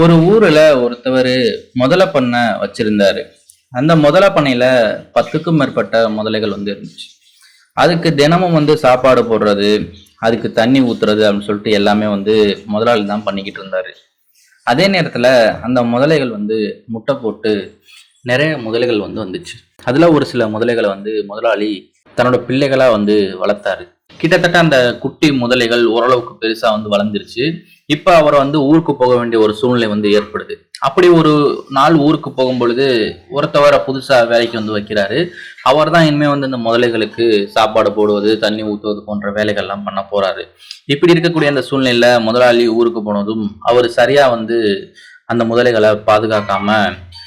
ஒரு ஊரில் ஒருத்தவர் முதல பண்ணை வச்சுருந்தாரு. அந்த முதல பண்ணையில் பத்துக்கும் மேற்பட்ட முதலைகள் வந்து இருந்துச்சு. அதுக்கு தினமும் வந்து சாப்பாடு போடுறது அதுக்கு தண்ணி ஊற்றுறது அப்படின்னு சொல்லிட்டு எல்லாமே வந்து முதலாளி தான் பண்ணிக்கிட்டு இருந்தார். அதே நேரத்தில் அந்த முதலைகள் வந்து முட்டை போட்டு நிறைய முதலைகள் வந்து வந்துச்சு. அதில் ஒரு சில முதலைகளை வந்து முதலாளி தன்னோட பிள்ளைகளாக வந்து வளர்த்தாரு. கிட்டத்தட்ட அந்த குட்டி முதலைகள் ஓரளவுக்கு பெருசா வந்து வளர்ந்துருச்சு. இப்ப அவர் வந்து ஊருக்கு போக வேண்டிய ஒரு சூழ்நிலை வந்து ஏற்படுது. அப்படி ஒரு நாள் ஊருக்கு போகும் பொழுது ஒருத்தவரை புதுசா வேலைக்கு வந்து வைக்கிறாரு. அவர் தான் இனிமே வந்து இந்த முதலைகளுக்கு சாப்பாடு போடுவது தண்ணி ஊற்றுவது போன்ற வேலைகள்லாம் பண்ண போறாரு. இப்படி இருக்கக்கூடிய அந்த சூழ்நிலையில முதலாளி ஊருக்கு போனதும் அவர் சரியா வந்து அந்த முதலைகளை பாதுகாக்காம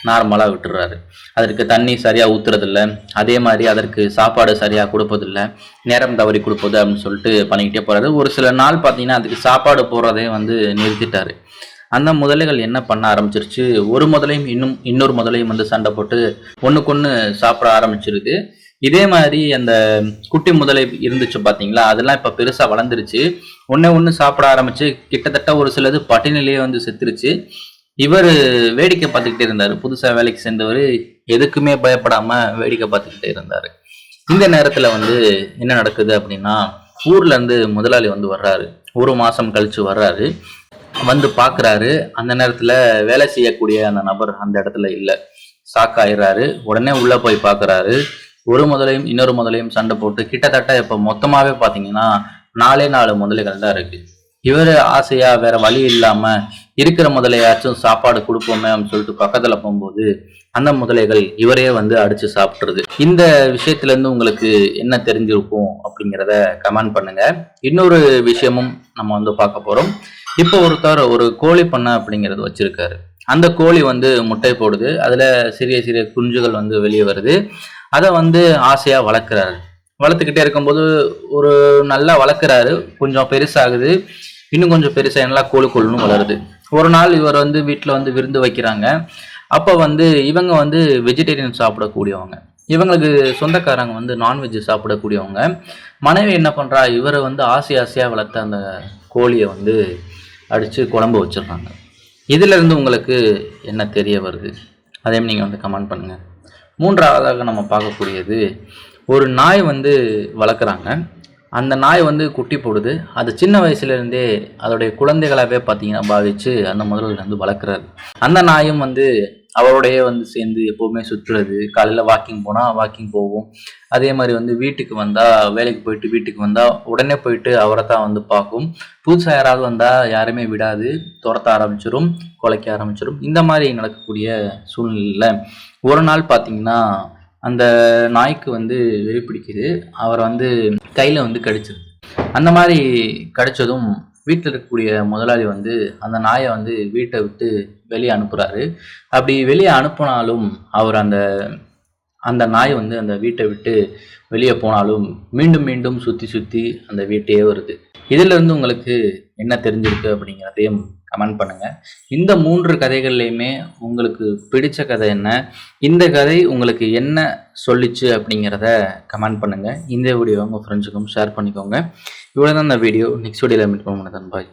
நார்மலாக விட்டுறாரு அதற்கு தண்ணி சரியாக ஊற்றுறதில்ல அதே மாதிரி அதற்கு சாப்பாடு சரியாக கொடுப்பதில்ல. நேரம் தவறி கொடுப்பது அப்படின்னு சொல்லிட்டு பண்ணிக்கிட்டே போகிறாரு ஒரு சில நாள் பார்த்தீங்கன்னா அதுக்கு சாப்பாடு போடுறதே வந்து நிறுத்திட்டாரு. அந்த முதலைகள் என்ன பண்ண ஆரம்பிச்சிருச்சு? ஒரு முதலையும் இன்னும் இன்னொரு முதலையும் வந்து சண்டை போட்டு ஒன்றுக்கொன்று சாப்பிட ஆரம்பிச்சிருது. இதே மாதிரி அந்த குட்டி முதலை இருந்துச்சு பார்த்தீங்களா? அதெல்லாம் இப்போ பெருசாக வளர்ந்துருச்சு. ஒன்றே ஒன்று சாப்பிட ஆரம்பிச்சு கிட்டத்தட்ட ஒரு சிலது பட்டினிலேயே வந்து செத்துருச்சு. இவர் வேடிக்கை பார்த்துக்கிட்டே இருந்தார். புதுசா வேலைக்கு சேர்ந்தவர் எதுக்குமே பயப்படாம வேடிக்கை பார்த்துக்கிட்டே இருந்தார். இந்த நேரத்துல வந்து என்ன நடக்குது அப்படின்னா ஊர்ல இருந்து முதலாளி வந்து வர்றாரு. ஒரு மாசம் கழிச்சு வர்றாரு. வந்து பார்க்குறாரு அந்த நேரத்துல வேலை செய்யக்கூடிய அந்த நபர் அந்த இடத்துல இல்லை. ஷாக் ஆயிடுறாரு. உடனே உள்ள போய் பார்க்கறாரு ஒரு முதலையும் இன்னொரு முதலையும் சண்டை போட்டு கிட்டத்தட்ட இப்போ மொத்தமாவே பார்த்தீங்கன்னா நாலே நாலு முதலைகள் தான் இருக்கு. இவர் ஆசையா வேற வழி இல்லாம இருக்கிற முதலையாச்சும் சாப்பாடு கொடுப்போமே அப்படின்னு சொல்லிட்டு பக்கத்துல போகும்போது அந்த முதலைகள் இவரே வந்து அடிச்சு சாப்பிட்றது இந்த விஷயத்துல இருந்து உங்களுக்கு என்ன தெரிஞ்சிருக்கும் அப்படிங்கிறத கமெண்ட் பண்ணுங்க. இன்னொரு விஷயமும் நம்ம வந்து பார்க்க போறோம். இப்போ ஒருத்தர் ஒரு கோழி பண்ணை அப்படிங்கிறது வச்சிருக்காரு. அந்த கோழி வந்து முட்டை போடுது. அதுல சிறிய சிறிய குஞ்சுகள் வந்து வெளியே வருது. அதை வந்து ஆசையா வளர்க்குறாரு. வளர்த்துக்கிட்டே இருக்கும்போது ஒரு நல்லா வளர்க்குறாரு. கொஞ்சம் பெருசாகுது. இன்னும் கொஞ்சம் பெருசாக நல்லா கோழி கொள்ளுன்னு வளருது. ஒரு நாள் இவர் வந்து வீட்டில் வந்து விருந்து வைக்கிறாங்க. அப்போ வந்து இவங்க வந்து வெஜிடேரியன் சாப்பிடக்கூடியவங்க. இவங்களுக்கு சொந்தக்காரங்க வந்து நான்வெஜ் சாப்பிடக்கூடியவங்க. மனைவி என்ன பண்ணுறா இவரை வந்து ஆசை ஆசையாக வளர்த்த அந்த கோழியை வந்து அடித்து குழம்பு வச்சிடுறாங்க. இதுல இருந்து உங்களுக்கு என்ன தெரிய வருது? அதையும் நீங்கள் வந்து கமெண்ட் பண்ணுங்கள் மூன்றாவதாக நம்ம பார்க்கக்கூடியது ஒரு நாய் வந்து வளர்க்குறாங்க. அந்த நாய் வந்து குட்டி போடுது. அது சின்ன வயசுலேருந்தே அதோடைய குழந்தைகளாகவே பார்த்தீங்கன்னா பாவிச்சு அந்த முதல்ல வந்து வளர்க்குறாரு. அந்த நாயும் வந்து அவரோடையே வந்து சேர்ந்து எப்போவுமே சுற்றுறது காலையில் வாக்கிங் போனால் வாக்கிங் போகும் அதே மாதிரி வந்து வீட்டுக்கு வந்தால் வேலைக்கு போயிட்டு வீட்டுக்கு வந்தால் உடனே போயிட்டு அவரை தான் வந்து பார்க்கும். புதுசாக யாராவது வந்தால் யாருமே விடாது. துரத்த ஆரம்பிச்சிடும் குலைக்க ஆரம்பிச்சிடும் இந்த மாதிரி நடக்கக்கூடிய சூழ்நிலையில் ஒரு நாள் பார்த்தீங்கன்னா அந்த நாய்க்கு வந்து வெறி பிடிக்குது. அவரை வந்து கையில் வந்து கடிச்சிது அந்த மாதிரி கடிச்சதும் வீட்டில் இருக்கக்கூடிய முதலாளி வந்து அந்த நாயை வந்து வீட்டை விட்டு வெளியே அனுப்புகிறாரு அப்படி வெளியே அனுப்பினாலும் அவர் அந்த அந்த நாய் வந்து அந்த வீட்டை விட்டு வெளியே போனாலும் மீண்டும் மீண்டும் சுற்றி சுற்றி அந்த வீட்டையே வருது. இதுல இருந்து உங்களுக்கு என்ன தெரிஞ்சிருக்கு அப்படிங்கிறதையும் கமெண்ட் பண்ணுங்க. இந்த மூன்று கதைகள்லையுமே உங்களுக்கு பிடிச்ச கதை என்ன? இந்த கதை உங்களுக்கு என்ன சொல்லிச்சு அப்படிங்கிறத கமெண்ட் பண்ணுங்க. இந்த வீடியோ உங்கள் ஃப்ரெண்ட்ஸுக்கும் ஷேர் பண்ணிக்கோங்க. இவ்வளோ தான் இந்த வீடியோ நெக்ஸ்ட் வீடியோவில் மீட் பண்ணுங்க பாய்.